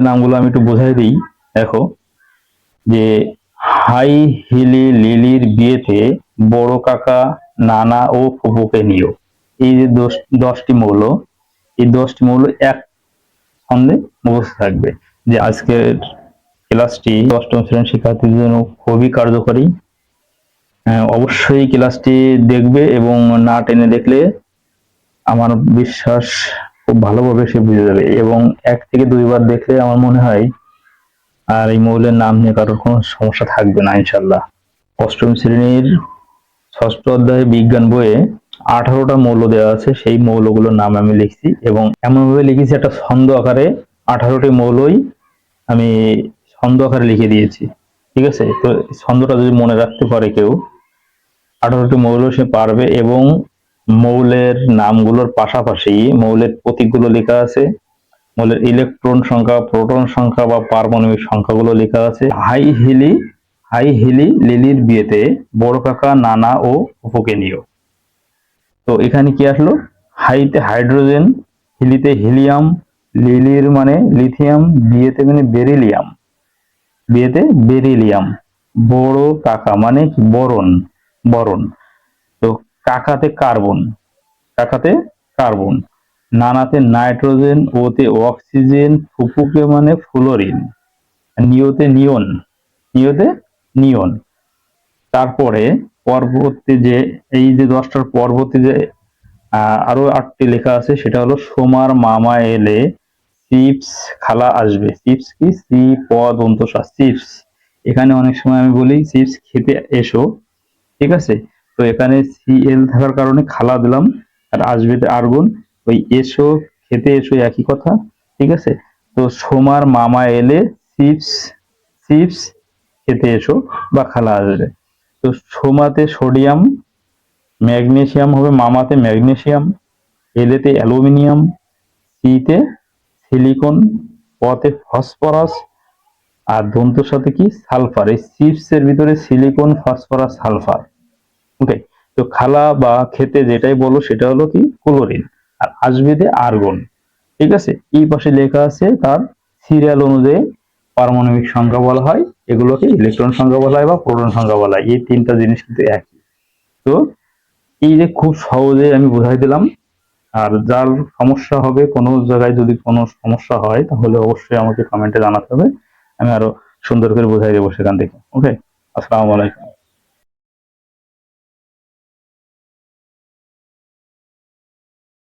নামগুলো আমি একটু বোঝাই দিই। দেখো যে হাই হিলি লিলির বিয়েতে বড় কাকা নানা ও ফুপুকে নিও। এই যে দশটি মৌল এই দশটি মৌল এক ছন্দে মুখস্থ থাকবে। যে আজকের ক্লাসটি অষ্টম শ্রেণির শিক্ষার্থীদের জন্য খুবই কার্যকরী। আহ, অবশ্যই ক্লাসটি দেখবে এবং না টেনে দেখলে আমার বিশ্বাস খুব ভালোভাবে সে বুঝে যাবে। এবং এক থেকে দুইবার দেখলে আমার মনে হয়, আর এই মৌলের নাম নিয়ে কারোর কোনো সমস্যা থাকবে না ইনশাল্লাহ অষ্টম শ্রেণির ষষ্ঠ অধ্যায় বিজ্ঞান বইয়ে আঠারোটা মৌল দেওয়া আছে, সেই মৌলগুলোর নাম আমি লিখছি এবং এমনভাবে লিখেছি, একটা ছন্দ আকারে আঠারোটি মৌলই আমি ছন্দ আকারে লিখে দিয়েছি, ঠিক আছে? তো ছন্দটা যদি মনে রাখতে পারে কেউ, আঠারোটি মৌল সে পারবে এবং মৌলের নামগুলোর পাশাপাশি মৌলের প্রতীকগুলো লেখা আছে, মৌলের ইলেকট্রন সংখ্যা, প্রোটন সংখ্যা বা পারমাণবিক সংখ্যাগুলো লেখা আছে। হাই হিলি হাই হিলি লিলির বিয়েতে বড় কাকা, নানা ও নিও তো এখানে কি আসলো? হাইতে হাইড্রোজেন, হিলিতে হিলিয়াম, লিলির মানে লিথিয়াম, বিয়েতে মানে বেরিলিয়াম। বিয়েতে বেরিলিয়াম। বড় কাকা মানে বরণ বরণ। কাকাতে কার্বন কাকাতে কার্বন, নানাতে নাইট্রোজেন, ওতে অক্সিজেন, ফুফুকে মানে ফ্লোরিন, নিওতে নিয়ন নিওতে নিয়ন। তারপরে পরবর্তী যে, এই যে দশটার পরবর্তী যে আরও আটটি লেখা আছে, সেটা হলো সোমার মামা এলে চিপস খালা আসবে। চিপস কি? সি, পদ দন্তসা চিপস। এখানে অনেক সময় আমি বলি, চিপস খেতে এসো, ঠিক আছে? তো এখানে সি এল থাকার কারণে খালা দিলাম, আর আসবেতে আর্গুন ওই এসো, খেতে এসো, একই কথা, ঠিক আছে? তো সোমার মামা এলে চিপস চিপস, খেতে এসো, বা খালা আসবে। তো সোমাতে সোডিয়াম ম্যাগনেসিয়াম হবে মামাতে ম্যাগনেসিয়াম এলেতে অ্যালুমিনিয়াম, সিতে সিলিকন, পতে ফসফরাস, আর দন্তের সাথে কি? সালফার। এই চিপস এর ভিতরে সিলিকন, ফসফরাস, সালফার। ওকে তো খালা বা খেতে যেটাই বলো সেটা হলো কি ক্লোরিন আর আসবেদে আর্গন ঠিক আছে? এই পাশে লেখা আছে তার সিরিয়াল অনুযায়ী পারমাণবিক সংখ্যা বলা হয় এগুলোকে ইলেকট্রন সংখ্যা বলা হয় বা প্রোটন সংখ্যা বলা হয়, এই তিনটা জিনিস কিন্তু একই। তো এই যে খুব সহজে আমি বোঝাই দিলাম, আর যার সমস্যা হবে কোনো জায়গায় যদি কোনো সমস্যা হয় তাহলে অবশ্যই আমাকে কমেন্টে জানাতে হবে, আমি আরও সুন্দর করে বোঝাই দেবো সেখান থেকে। ওকে আসসালামু আলাইকুম।